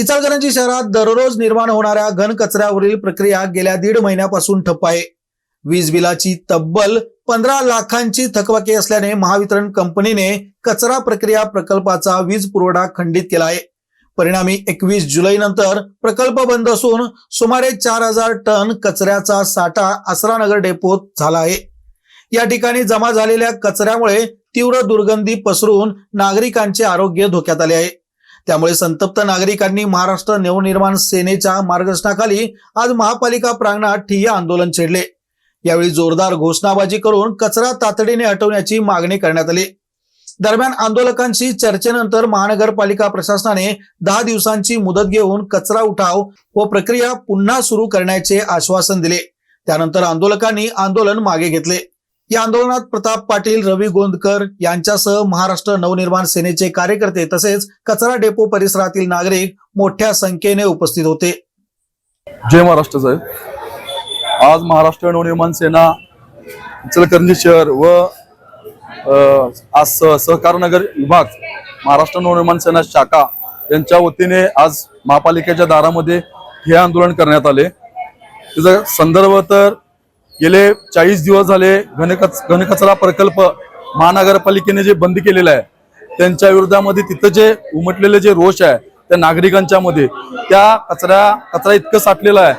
इचलकरंजी शहरात दररोज निर्माण होणाऱ्या घनकचऱ्यावरील प्रक्रिया गेल्या दीड महिन्यापासून ठप्प आहे. वीज बिलाची तब्बल पंधरा लाखांची थकबाकी असल्याने महावितरण कंपनीने कचरा प्रक्रिया प्रकल्पाचा वीज पुरवठा खंडित केला आहे. परिणामी एकवीस जुलै नंतर प्रकल्प बंद असून सुमारे चार हजार टन कचऱ्याचा साठा आसरानगर डेपोत झाला आहे. या ठिकाणी जमा झालेल्या कचऱ्यामुळे तीव्र दुर्गंधी पसरून नागरिकांचे आरोग्य धोक्यात आले आहे. त्यामुळे संतप्त नागरिकांनी महाराष्ट्र नवनिर्माण सेनेच्या मार्गदर्शनाखाली आज महापालिका प्रांगणात ठिय्या आंदोलन छेडले. यावेळी जोरदार घोषणाबाजी करून कचरा तातडीने हटवण्याची मागणी करण्यात आली. दरम्यान आंदोलकांशी चर्चेनंतर महानगरपालिका प्रशासनाने दहा दिवसांची मुदत घेऊन कचरा उठाव व प्रक्रिया पुन्हा सुरू करण्याचे आश्वासन दिले. त्यानंतर आंदोलकांनी आंदोलन मागे घेतले. या आंदोलनात प्रताप पाटील रवी गोंदकर यांच्यासह महाराष्ट्र नवनिर्माण सेनेचे कार्यकर्ते तसेच कचरा डेपो परिसरातील नागरिक मोठ्या संख्येने उपस्थित होते. जय महाराष्ट्र साहेब. आज महाराष्ट्र नवनिर्माण सेना इचलकरंजी शहर व आज सह- सहकारनगर विभाग महाराष्ट्र नवनिर्माण सेना शाखा यांच्या वतीने आज महापालिकेच्या दारामध्ये हे आंदोलन करण्यात आले. त्याचा संदर्भ तर गेले चाळीस दिवस झाले घनकच घनकचरा प्रकल्प महानगरपालिकेने जे बंद केलेला आहे त्यांच्या विरोधामध्ये तिथं जे उमटलेले जे रोष आहे त्या नागरिकांच्या मध्ये त्या कचऱ्या कचरा इतकं साठलेला आहे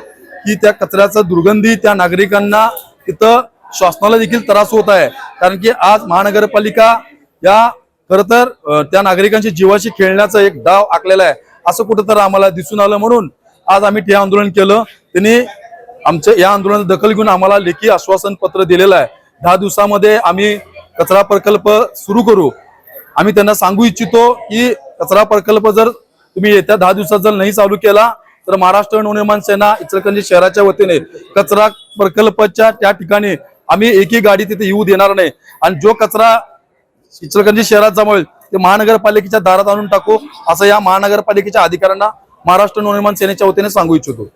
की त्या कचऱ्याचा दुर्गंधी त्या नागरिकांना तिथं श्वासनाला देखील त्रास होत आहे. कारण की आज महानगरपालिका या खरंतर तर त्या नागरिकांच्या जीवाशी खेळण्याचा एक डाव आखलेला आहे. असं कुठं तर आम्हाला दिसून आलं म्हणून आज आम्ही ते आंदोलन केलं. त्यांनी आमच्या या आंदोलनात दखल घेऊन आम्हाला लेखी आश्वासन पत्र दिलेलं आहे. दहा दिवसामध्ये आम्ही कचरा प्रकल्प सुरू करू. आम्ही त्यांना सांगू इच्छितो की कचरा प्रकल्प जर तुम्ही येत्या दहा दिवसात जर नाही चालू केला तर महाराष्ट्र नवनिर्माण सेना इचलकरंजी शहराच्या वतीने कचरा प्रकल्पाच्या त्या ठिकाणी आम्ही एकही गाडी तिथे येऊ देणार नाही. आणि जो कचरा इचलकरंजी शहरात जमा होईल ते महानगरपालिकेच्या दारात आणून टाकू असं या महानगरपालिकेच्या अधिकाऱ्यांना महाराष्ट्र नवनिर्माण सेनेच्या वतीने सांगू इच्छितो.